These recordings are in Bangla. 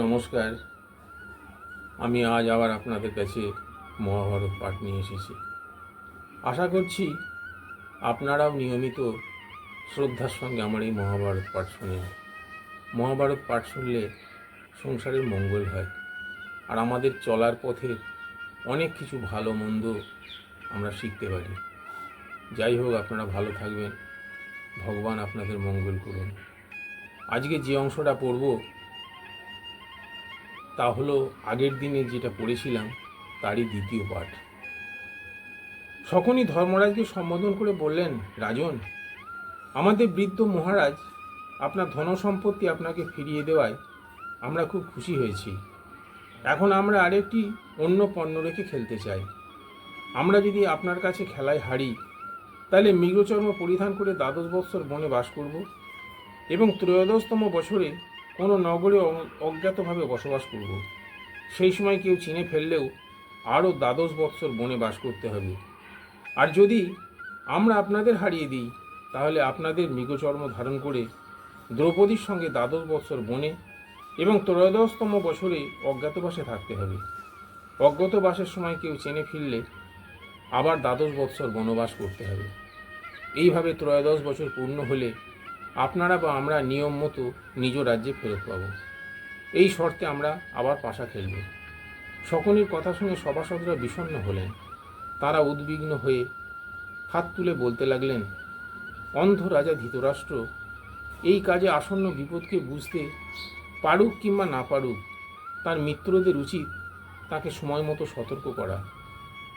নমস্কার। আমি আজ আবার আপনাদের কাছে মহাভারত পাঠ নিয়ে এসেছি। আশা করছি আপনারাও নিয়মিত শ্রদ্ধার সঙ্গে আমার এই মহাভারত পাঠ শোনেন মহাভারত পাঠ শুনলে সংসারের মঙ্গল হয়, আর আমাদের চলার পথে অনেক কিছু ভালো মন্দ আমরা শিখতে পারি। যাই হোক, আপনারা ভালো থাকবেন। ভগবান আপনাদের মঙ্গল করুন। আজকে যে অংশটা পড়ব তা হলো আগের দিনে যেটা পড়েছিলাম, তারই দ্বিতীয় পাঠ। সকনই ধর্মরাজকে সম্বোধন করে বললেন, রাজন, আমাদের বৃদ্ধ মহারাজ আপনার ধন সম্পত্তি আপনাকে ফিরিয়ে দেওয়ায় আমরা খুব খুশি হয়েছি। এখন আমরা আরেকটি অন্য পণ্য রেখে খেলতে চাই। আমরা যদি আপনার কাছে খেলায় হারি, তাহলে মৃগচর্ম পরিধান করে দ্বাদশ বৎসর বনে বাস করব এবং ত্রয়োদশতম বছরে কোনো নগরে অজ্ঞাতভাবে বসবাস করব। সেই সময় কেউ চিনে ফেললেও আরও দ্বাদশ বৎসর বনে বাস করতে হবে। আর যদি আমরা আপনাদের হারিয়ে দিই, তাহলে আপনাদের মৃগচর্ম ধারণ করে দ্রৌপদীর সঙ্গে দ্বাদশ বৎসর বনে এবং ত্রয়োদশতম বছরে অজ্ঞাতবাসে থাকতে হবে। অজ্ঞাতবাসের সময় কেউ চেনে ফিরলে আবার দ্বাদশ বৎসর বনবাস করতে হবে। এইভাবে ত্রয়োদশ বছর পূর্ণ হলে আপনারা বা আমরা নিয়ম মতো নিজ রাজ্যে ফেরত পাব। এই শর্তে আমরা আবার পাশা খেলব। সকলের কথা শুনে সভাসদরা বিষণ্ণ হলেন। তারা উদ্বিগ্ন হয়ে হাত তুলে বলতে লাগলেন, অন্ধ রাজা ধৃতরাষ্ট্র, এই কাজে আসন্ন বিপদকে বুঝতে পারুক কিংবা না পারুক, তার মিত্রদের উচিত তাকে সময় মতো সতর্ক করা।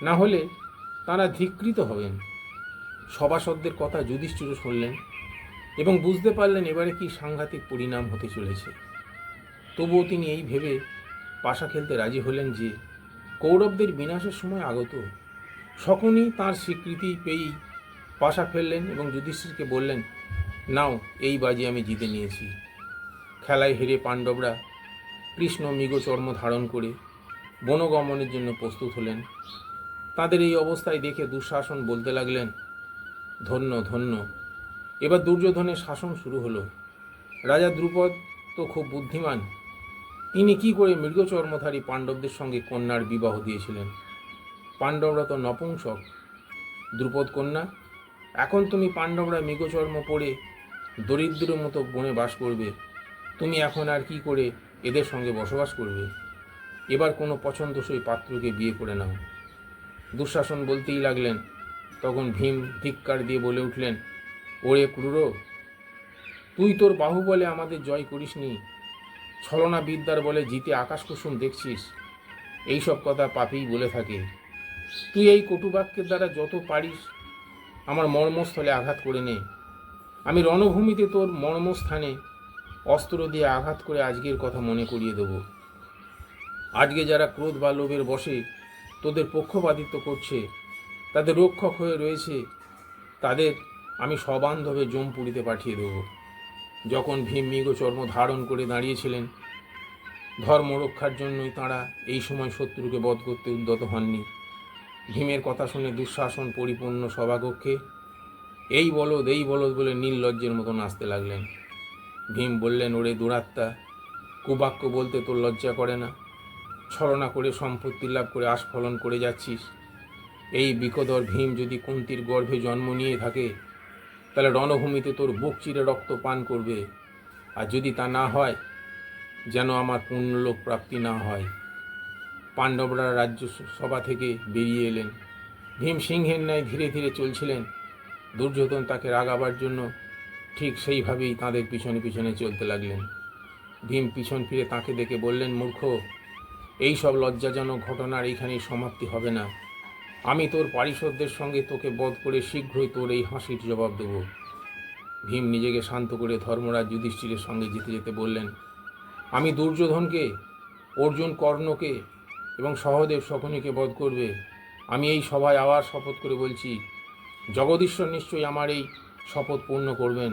না হলে তারা ধিকৃত হবেন। সভাসদদের কথা যুধিষ্ঠির শুনলেন। এবং বুঝতে পারলেন এবারে কি সাংঘাতিক পরিণাম হতে চলেছে। তবুও তিনি এই ভেবে পাশা খেলতে রাজি হলেন যে, কৌরবদের বিনাশের সময় আগত সকলেই তার স্বীকৃতি পেয়েই পাশা ফেললেন এবং যুধিষ্ঠিরকে বললেন, নাও, এই বাজি আমি জিতে নিয়েছি। খেলায় হেরে পাণ্ডবরা কৃষ্ণ মৃগচর্ম ধারণ করে বনগমনের জন্য প্রস্তুত হলেন। তাদের এই অবস্থায় দেখে দুঃশাসন বলতে লাগলেন, ধন্য ধন্য এবার দুর্যোধনের শাসন শুরু হলো। রাজা দ্রুপদ তো খুব বুদ্ধিমান। তিনি কি করে মৃগচর্মধারী পাণ্ডবদের সঙ্গে কন্যার বিবাহ দিয়েছিলেন? পাণ্ডবরা তো নপুংসক। দ্রুপদ কন্যা, এখন তুমি পাণ্ডবরা মৃগচর্ম পরে দরিদ্রের মতো বনে বাস করবে। তুমি এখন আর কি করে এদের সঙ্গে বসবাস করবে? এবার কোনো পছন্দসই পাত্রকে বিয়ে করে নাও। দুঃশাসন বলতেই লাগলেন, তখন ভীম ধিক্কার দিয়ে বলে উঠলেন ওরে ক্রুর তুই তোর বাহুবলে আমাদের জয় করিসনি। ছলনা বিদ্যার বলে জিতে আকাশ কুসুম দেখছিস। এইসব কথা পাপেই বলে থাকে। তুই এই কটুবাক্যের দ্বারা যত পারিস আমার মর্মস্থলে আঘাত করে নে। আমি রণভূমিতে তোর মর্মস্থানে অস্ত্র দিয়ে আঘাত করে আজকের কথা মনে করিয়ে দেব। আজকে যারা ক্রোধ বা লোভের বসে তোদের পক্ষপাতিত্ব করছে, তাদের রক্ষক হয়ে রয়েছে, তাদের আমি সবান্ধবে জমপুরিতে পাঠিয়ে দেব। যখন ভীম মৃগ চর্ম ধারণ করে দাঁড়িয়েছিলেন, ধর্ম রক্ষার জন্যই তাঁরা এই সময় শত্রুকে বধ করতে উদ্যত হননি। ভীমের কথা শুনে দুঃশাসন পরিপূর্ণ সভাকক্ষে এই বলদ এই বলদ বলে নীললজ্জের মতো নাচতে লাগলেন। ভীম বললেন, ওরে দুরাত্মা, কুবাক্য বলতে তোর লজ্জা করে না। ছলনা করে, সম্পত্তি লাভ করে, আস্ফলন করে যাচ্ছিস। এই বিকদর ভীম যদি কুন্তির গর্ভে জন্ম নিয়ে থাকে তাহলে রণভূমিতে তোর বুক চিরে রক্ত পান করবে। আর যদি তা না হয়, যেন আমার পুণ্যলোক প্রাপ্তি না হয়। পাণ্ডবরা রাজ্য সভা থেকে বেরিয়ে এলেন। ভীম সিংহের ন্যায় ধীরে ধীরে চলছিলেন। দুর্যোধন তাকে রাগাবার জন্য ঠিক সেইভাবেই তাদের পিছনে পিছনে চলতে লাগলেন। ভীম পিছন ফিরে তাকে দেখে বললেন, মূর্খ, এই সব লজ্জাজনক ঘটনার এইখানেই সমাপ্তি হবে না। আমি তোর পারিষদদের সঙ্গে তোকে বধ করে শীঘ্রই তোর এই হাসির জবাব দেব। ভীম নিজেকে শান্ত করে ধর্মরাজ যুধিষ্ঠিরের সঙ্গে যেতে যেতে বললেন, আমি দুর্যোধনকে, অর্জুন কর্ণকে এবং সহদেব শকুনিকে বধ করবে। আমি এই সভায় আবার শপথ করে বলছি, জগদীশ্বর নিশ্চয়ই আমার এই শপথ পূর্ণ করবেন।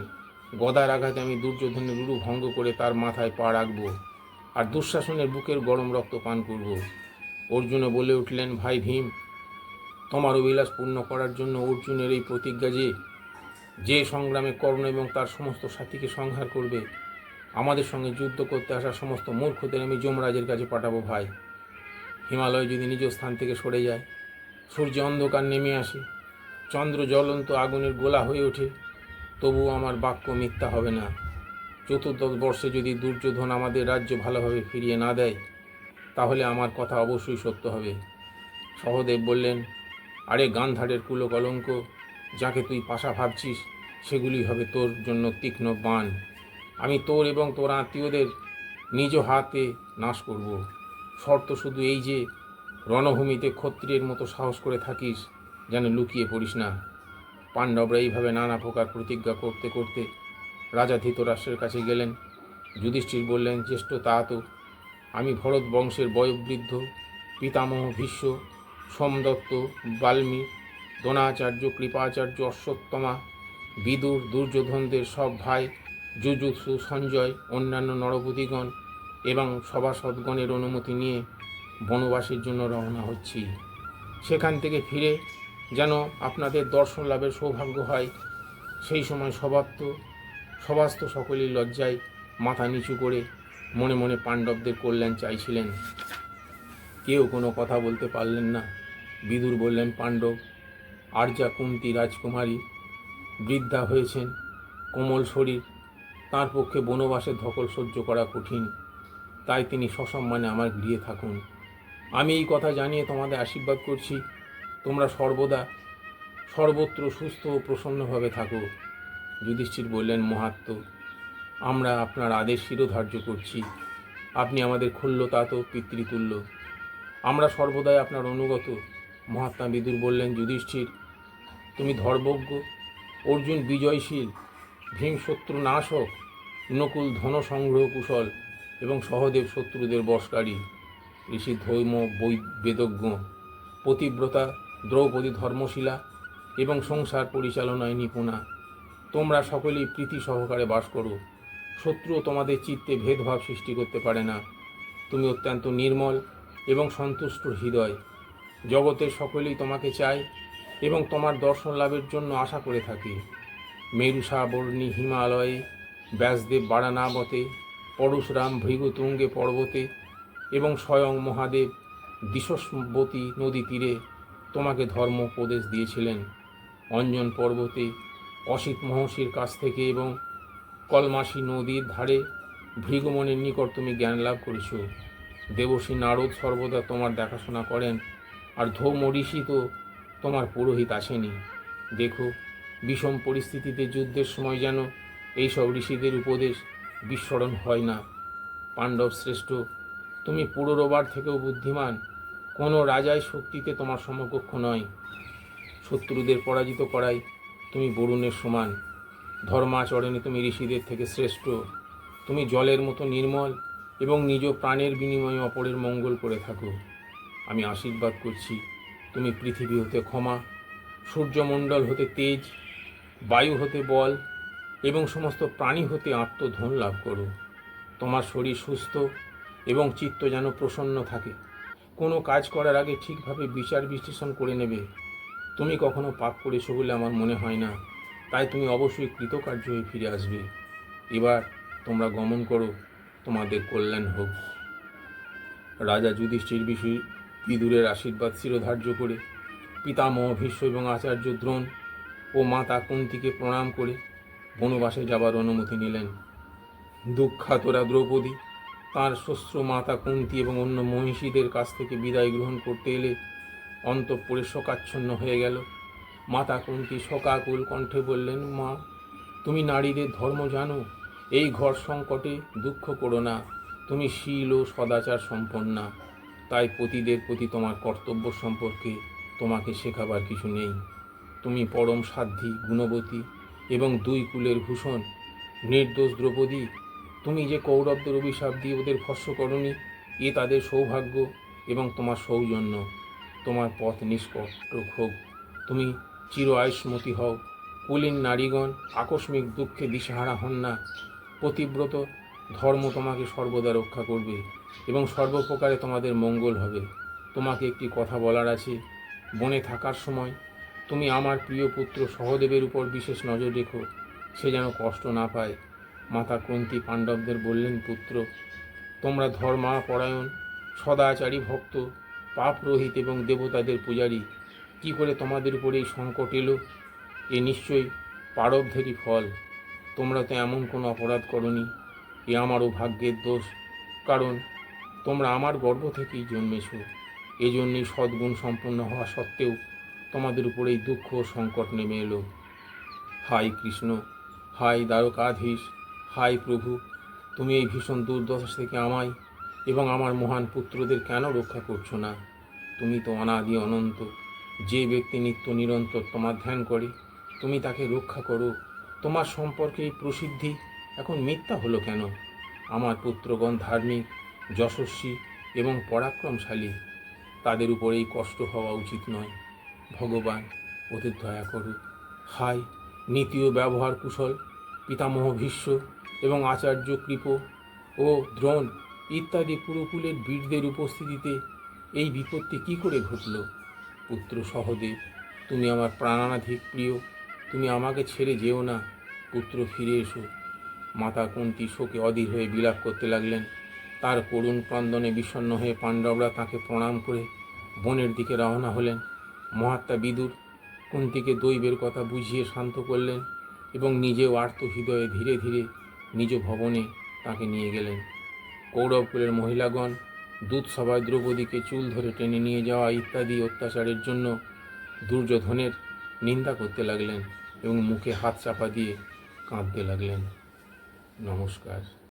গদার আঘাতে আমি দুর্যোধনের রুরু ভঙ্গ করে তার মাথায় পা রাখব আর দুঃশাসনের বুকের গরম রক্ত পান করব। অর্জুনও বলে উঠলেন, ভাই ভীম তোমার অভিলাষ পূর্ণ করার জন্য অর্জুনের এই প্রতিজ্ঞা যে যে সংগ্রামে কর্ণ এবং তার সমস্ত সাথীকে সংহার করবে, আমাদের সঙ্গে যুদ্ধ করতে আসা সমস্ত মূর্খদের আমি যমরাজের কাছে পাঠাবো ভাই। হিমালয় যদি নিজ স্থান থেকে সরে যায়, সূর্য অন্ধকার নেমে আসে, চন্দ্র জ্বলন্ত আগুনের গোলা হয়ে ওঠে, তবুও আমার বাক্য মিথ্যা হবে না। চতুর্দশ বর্ষে যদি দুর্যোধন আমাদের রাজ্য ভালোভাবে ফিরিয়ে না দেয়, তাহলে আমার কথা অবশ্যই সত্য হবে। সহদেব বললেন আরে গান্ধারের কুলো কলঙ্ক যাকে তুই পাশা ভাবছিস, সেগুলি হবে তোর জন্য তীক্ষ্ণ বান আমি তোর এবং তোর আত্মীয়দের নিজ হাতে নাশ করব। শর্ত শুধু এই যে, রণভূমিতে ক্ষত্রিয়ের মতো সাহস করে থাকিস, যেন লুকিয়ে পড়িস না। পাণ্ডবরা এইভাবে নানা প্রকার প্রতিজ্ঞা করতে করতে রাজা ধৃতরাষ্ট্রের কাছে গেলেন। যুধিষ্ঠির বললেন, জ্যেষ্ঠ তা তো, আমি ভরত বংশের বয়োবৃদ্ধ, পিতামহ ভীষ্ম সোমদত্ত বাল্মীক দ্রোণাচার্য, কৃপাচার্য, অশ্বত্থমা, বিদুর, দুর্যোধনদের সব ভাই যুযুৎসু সঞ্জয়, অন্যান্য নরপতিগণ এবং সভাসদগণের অনুমতি নিয়ে বনবাসের জন্য রওনা হচ্ছি। সেখান থেকে ফিরে যেন আপনাদের দর্শন লাভের সৌভাগ্য হয়, সেই সময় সবাত্ম সবাস্ত সকলেই লজ্জায় মাথা নিচু করে মনে মনে পাণ্ডবদের কল্যাণ চাইছিলেন। কেউ কোনো কথা বলতে পারলেন না। বিদুর বললেন, পাণ্ডব, আর্যা কুন্তি রাজকুমারী বৃদ্ধা হয়েছেন, কোমল শরীর, তার পক্ষে বনবাসের ধকল সহ্য করা কঠিন, তাই তিনি সসম্মানে আমার গৃহে থাকুন। আমি এই কথা জানিয়ে তোমাদের আশীর্বাদ করছি। তোমরা সর্বদা সর্বত্র সুস্থ ও প্রসন্নভাবে থাকো। যুধিষ্ঠির বললেন, মহাত্ম, আমরা আপনার আদেশ শিরোধার্য করছি। আপনি আমাদের খুল্লতাত পিতৃতুল্য। আমরা সর্বদাই আপনার অনুগত। মহাত্মা বিদুর বললেন, যুধিষ্ঠির, তুমি ধর্মজ্ঞ, অর্জুন বিজয়শীল ভীম শত্রু নাশক, নকুল ধন সংগ্রহ কুশল এবং সহদেব শত্রুদের বশকারী, ঋষি ধৈম বৈ বেদজ্ঞ, পতিব্রতা দ্রৌপদী ধর্মশীলা এবং সংসার পরিচালনায় নিপুণা। তোমরা সকলেই প্রীতি সহকারে বাস করো। শত্রুও তোমাদের চিত্তে ভেদভাব সৃষ্টি করতে পারে না। তুমি অত্যন্ত নির্মল এবং সন্তুষ্ট হৃদয়। জগতের সকলেই তোমাকে চায় এবং তোমার দর্শন লাভের জন্য আশা করে থাকে। মেরুষা বর্ণী হিমালয়ে, ব্যাসদেব বারানাবতে, পরশুরাম ভৃগুতুঙ্গে পর্বতে এবং স্বয়ং মহাদেব দিশস্বতী নদী তীরে তোমাকে ধর্ম উপদেশ দিয়েছিলেন। অঞ্জন পর্বতে, অসিত মহর্ষির কাছ থেকে এবং কলমাসি নদীর ধারে ভৃগুমণির নিকট তুমি জ্ঞান লাভ করেছ। দেবশ্রী নারদ সর্বদা তোমার দেখাশোনা করেন আর ধৌম ঋষি তো তোমার পুরোহিত আসেনি। দেখো, বিষম পরিস্থিতিতে যুদ্ধের সময় যেন এইসব ঋষিদের উপদেশ বিস্মরণ হয় না। পাণ্ডব শ্রেষ্ঠ, তুমি পুরোরবার থেকেও বুদ্ধিমান, কোনো রাজাই শক্তিতে তোমার সমকক্ষ নয়। শত্রুদের পরাজিত করাই তুমি বরুণের সমান। ধর্মাচরণে তুমি ঋষিদের থেকে শ্রেষ্ঠ। তুমি জলের মতো নির্মল এবং নিজ প্রাণের বিনিময়ে অপরের মঙ্গল করে থাকো। আমি আশীর্বাদ করছি। তুমি পৃথিবী হতে ক্ষমা, সূর্যমণ্ডল হতে তেজ, বায়ু হতে বল এবং সমস্ত প্রাণী হতে আত্মধন লাভ করো। তোমার শরীর সুস্থ এবং চিত্ত যেন প্রসন্ন থাকে। কোনো কাজ করার আগে ঠিকভাবে বিচার বিশ্লেষণ করে নেবে। তুমি কখনো পাপ করেছ বলে আমার মনে হয় না। তাই তুমি অবশ্যই কৃতকার্য হয়ে ফিরে আসবে। এবার তোমরা গমন করো, তোমাদের কল্যাণ হোক। রাজা যুধিষ্ঠির বিষয় বিদুরের আশীর্বাদ শিরোধার্য করে। পিতামহ, ভীষ্ম এবং আচার্য দ্রোণ ও মাতা কুন্তিকে প্রণাম করে বনবাসে যাবার অনুমতি নিলেন। দুঃখাতরা দ্রৌপদী তার শ্বশ্র মাতা কুন্তি এবং অন্য মহিষীদের কাছ থেকে বিদায় গ্রহণ করতে এলে অন্তঃপুরে শোকাচ্ছন্ন হয়ে গেল। মাতা কুন্তি শোকাকুল কণ্ঠে বললেন, মা, তুমি নারীদের ধর্ম জানো, এই ঘর সংকটে দুঃখ করো না, তুমি শীল ও সদাচার সম্পন্না। তাই পতিদের প্রতি তোমার কর্তব্য সম্পর্কে তোমাকে শেখাবার কিছু নেই। তুমি পরম সাধ্যী গুণবতী এবং দুই কুলের ভূষণ। নির্দোষ দ্রৌপদী, তুমি যে কৌরবদের অভিশাপ দিয়ে ওদের ভস্য করনি, এ তাদের সৌভাগ্য এবং তোমার সৌজন্য। তোমার পথ নিষ্কটক হোক তুমি চির আয়ুষ্মতি হও। কুলীন নারীগণ, আকস্মিক দুঃখে দিশাহারা হন না। পতিব্রত ধর্ম তোমাকে সর্বদা রক্ষা করবে। এবং সর্বপ্রকারে তোমাদের মঙ্গল হবে। তোমাকে একটি কথা বলার আছে, বনে থাকার সময় তুমি আমার প্রিয় পুত্র সহদেবের উপর বিশেষ নজর রেখো, সে যেন কষ্ট না পায়। মাতা কুন্তি পাণ্ডবদের বললেন, পুত্র, তোমরা ধর্মা পরায়ণ সদাচারী ভক্ত, পাপ রহিত এবং দেবতাদের পূজারী, কি করে তোমাদের উপরে এই সংকট এলো? এ নিশ্চয়ই পারবধেরই ফল। তোমরা তো এমন কোনো অপরাধ করনি, এ আমারও ভাগ্যের দোষ, কারণ তোমরা আমার গর্ব থেকেই জন্মেছ। এজন্যই সদ্গুণ সম্পন্ন হওয়া সত্ত্বেও তোমাদের উপরে এই দুঃখ সংকট নেমে এলো। হাই কৃষ্ণ হাই দ্বারকাধীশ হাই প্রভু, তুমি এই ভীষণ দুর্দশা থেকে আমায় এবং আমার মহান পুত্রদের কেন রক্ষা করছ না? তুমি তো অনাদি অনন্ত, যে ব্যক্তি নিত্য নিরন্তর তোমার ধ্যান করে, তুমি তাকে রক্ষা করো। তোমার সম্পর্কে এই প্রসিদ্ধি এখন মিথ্যা হলো কেন? আমার পুত্রগণ ধার্মিক যশস্বী এবং পরাক্রমশালী। তাদের উপর এই কষ্ট হওয়া উচিত নয়। ভগবান ওদের দয়া করুক। হাই, নীতি ও ব্যবহার কুশল, পিতামহ ভীষ্ম এবং আচার্য কৃপ ও দ্রোণ ইত্যাদি পুরকুলের বীরদের উপস্থিতিতে এই বিপত্তি কি করে ঘটল? পুত্র সহদেব, তুমি আমার প্রাণাধিক প্রিয়, তুমি আমাকে ছেড়ে যেও না। পুত্র ফিরে এসো। মাতা কুন্তি শোকে অধীর হয়ে বিলাপ করতে লাগলেন। তার করুণ ক্রন্দনে বিষণ্ণ হয়ে পাণ্ডবরা তাকে প্রণাম করে বনের দিকে রওনা হলেন। মহাত্মা বিদুর কুন্তিকে দৈবের কথা বুঝিয়ে শান্ত করলেন এবং নিজেও আর্ত হৃদয়ে ধীরে ধীরে নিজ ভবনে তাকে নিয়ে গেলেন। কৌরবকুলের মহিলাগণ দুধসভায় দ্রৌপদীকে চুল ধরে টেনে নিয়ে যাওয়া ইত্যাদি অত্যাচারের জন্য দুর্যোধনের নিন্দা করতে লাগলেন এবং মুখে হাত চাপা দিয়ে কাঁদতে লাগলেন। নমস্কার।